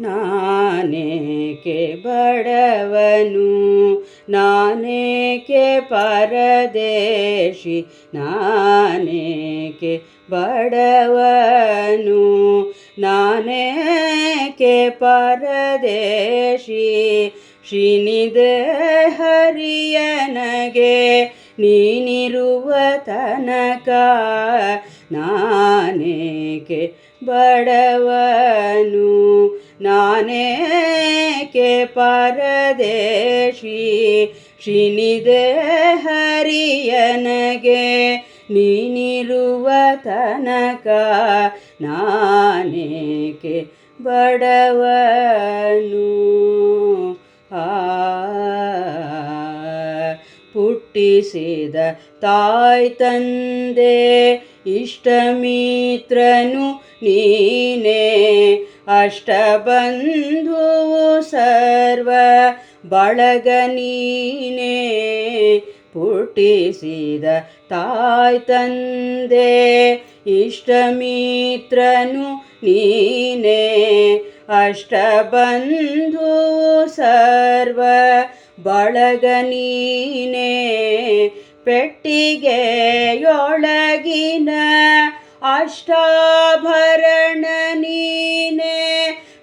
ನಾನೇಕೆ ಬಡವನು? ನಾನೇಕೆ ಪರದೇಶಿ? ನಾನೇಕೆ ಬಡವನು? ನಾನೇಕೆ ಪರದೇಶಿ? ಶಿನಿದೆ ಹರಿಯನಗೆ ನೀನಿರುವ ತನಕ ನಾನೇಕೆ ಬಡವನು? ನಾನೇಕೆ ಪರದೇಶಿ? ಶಿನಿದೆ ಹರಿಯನಗೆ ನೀನಿರುವ ತನಕ ನಾನೇಕೆ ಬಡವನು ಪುಟ್ಟಿಸಿದ ತಾಯ್ ತಂದೆ, ಇಷ್ಟಮಿತ್ರನು ನೀನೇ. ಅಷ್ಟಬಂಧುವು ಸರ್ವ ಬಳಗ ನೀನೆ. ಪುಟ್ಟಿಸಿದ ತಾಯ್ ತಂದೆ, ಇಷ್ಟಮಿತ್ರನು ನೀನೇ. ಅಷ್ಟಬಂಧು ಸರ್ವ ಬಳಗ ನೀನೇ ಪೆಟ್ಟಿಗೆಯೊಳಗಿನ ಅಷ್ಟಾಭರಣ ನೀನೆ.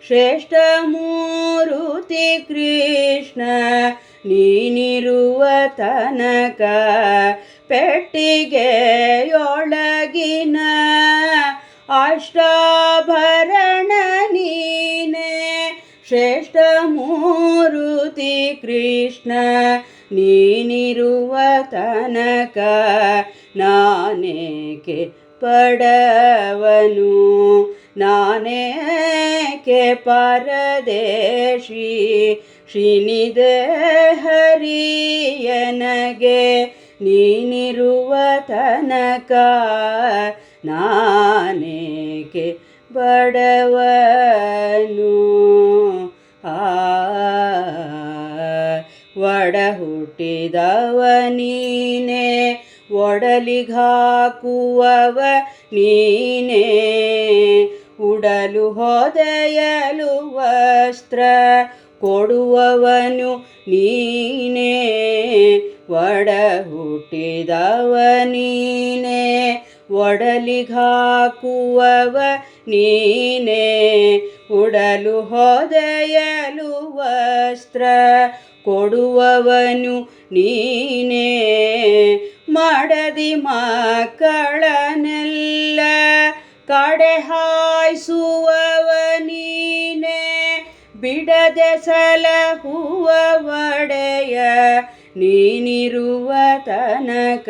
ಶ್ರೇಷ್ಠ ಮೂರುತಿ ಕೃಷ್ಣ ನೀನಿರುವ ತನಕ ಪೆಟ್ಟಿಗೆಯೊಳಗಿನ ಶ್ರೇಷ್ಠ ಮೂರುತಿ ಕೃಷ್ಣ ನೀನಿರುವ ತನಕ ನಾನೇಕೆ ಪಡವನು? ನಾನೇಕೆ ಪರದೇಶಿ? ಶಿನಿದೆ ಹರಿಯನಗೆ ನೀನಿರುವ ತನಕ ನಾನೇಕೆ ಬಡವನು ಒಡ ಹುಟ್ಟಿದವ ನೀನೆ ಒಡಲಿಗಾಕುವವ ನೀನೆ. ಉಡಲು ಹೊದೆಯಲು ವಸ್ತ್ರ ಕೊಡುವವನು ನೀನೇ ಒಡ ಹುಟ್ಟಿದವ ನೀನೆ ಒಡಲಿಗಾಕುವವ ನೀನೇ ಉಡಲು ಹೊದೆಯಲು ವಸ್ತ್ರ ಕೊಡುವವನು ನೀನೇ. ಮಾಡದಿ ಮಕ್ಕಳನೆಲ್ಲ ಕಡೆ ಹಾಯಿಸುವವ ನೀನೇ. ಬಿಡದೆ ಸಲಹುವ ಒಡೆಯ ನೀನಿರುವ ತನಕ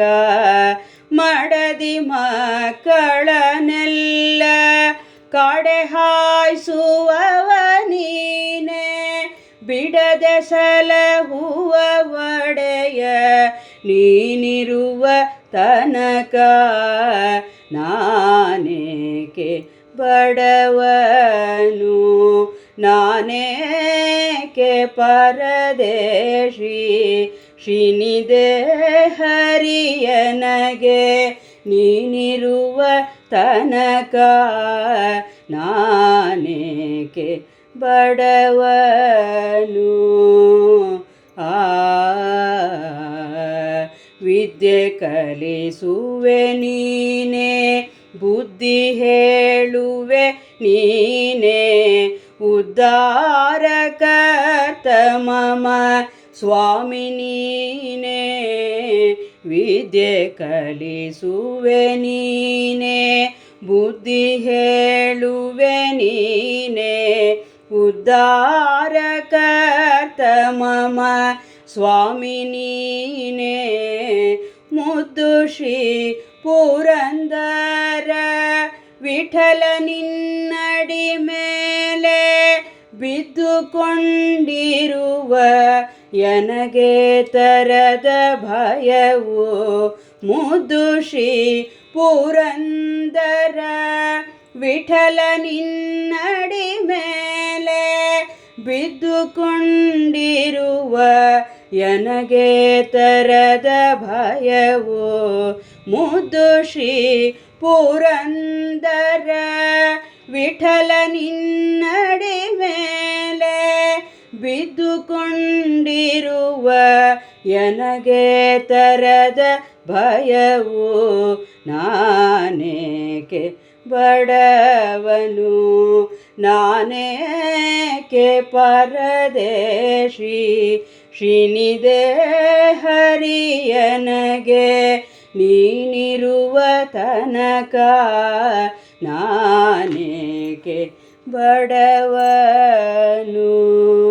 ಮಾಡದಿ ಮಕ್ಕಳನೆಲ್ಲ ಬಿಡದೆ ಸಲಹುವ ಒಡೆಯ ನೀನಿರುವ ತನಕ ನಾನೇಕೆ ಬಡವನು? ನಾನೇಕೆ ಪರದೇಶಿ? ಶಿನಿದೆ ಹರಿಯನಗೆ ನೀನಿರುವ ತನಕ ನಾನೇಕೆ ಬಡವನು. ಆ ವಿದ್ಯೆ ಕಲಿಸುವೆ ನೀನೇ, ಬುದ್ಧಿ ಹೇಳುವೆ ನೀನೇ. ಉದ್ಧಾರಕರ್ತ ಮಮ ಸ್ವಾಮಿ ನೀನೇ, ವಿದ್ಯೆ ಕಲಿಸುವೆ ನೀನೇ, ಬುದ್ಧಿ ಹೇಳುವೆ ನೀನೇ. ಉದ್ಧಾರಕರ್ತ ಮಮ ಸ್ವಾಮಿ ನೀನೇ ಮುದ್ದು ಶ್ರೀ ಪುರಂದರ ವಿಠಲ ನಿನ್ನಡಿ ಮೇಲೆ ಬಿದ್ದುಕೊಂಡಿರುವ ಎನಗೆ ತರದ ಭಯವು ಮುದ್ದು ಶ್ರೀ ಪುರಂದರ ವಿಠಲ ನಿನ್ನಡಿ ಮೇಲೆ ಬಿದ್ದುಕೊಂಡಿರುವ ಎನಗೆ ತರದ ಭಯವು ಮುದ್ದು ಪುರಂದರ ವಿಠಲ ನಿನ್ನಡಿ ಮೇಲೆ ಬಿದ್ದುಕೊಂಡಿರುವ ಎನಗೆ ತರದ ಭಯವು ನಾನೇಕೆ ಬಡವನು ನಾನೇಕೆ ಪರದೇಶಿ? ಶ್ರೀನಿದೆ ಹರಿಯನಗೆ ನೀನಿರುವ ತನಕ ನಾನೇಕೆ ಬಡವನು?